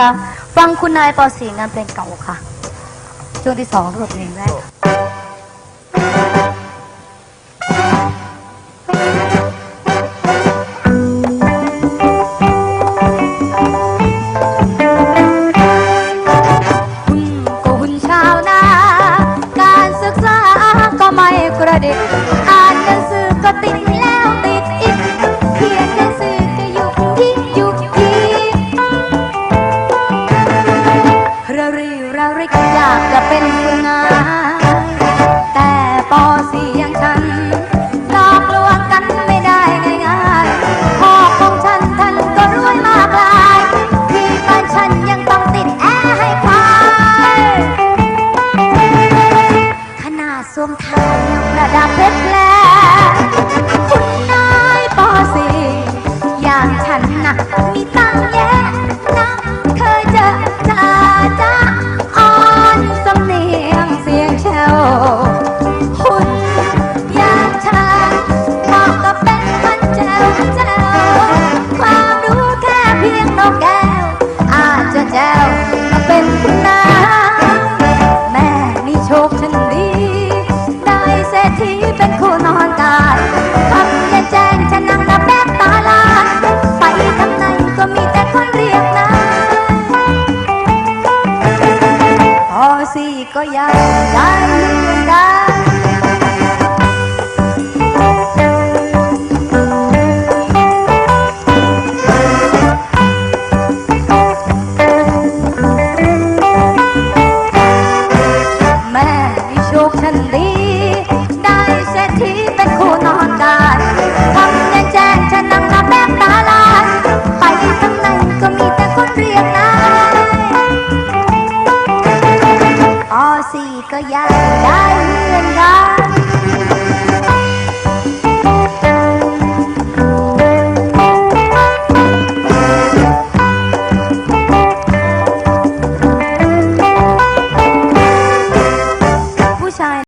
คะ ฟังคุณนายปอสีงานเพลงเก่าค่ะ ช่วงที่สองคือเพลงแรกคุณก็หุ่นชาวนา การศึกษาก็ไม่กระดิกันนะมีตังแยะนะเคยเจอจ้าจ้าอ่อนสำเนียงเสียงแชวคุณอยากชาเหมาะกับเป็นมันเจ้าเจ้าความรู้แค่เพียงนกแก้ว อาจจะแจ้วก็เป็นคุณนายแม่นี่โชค อสิก็ สี่ก็อยากได้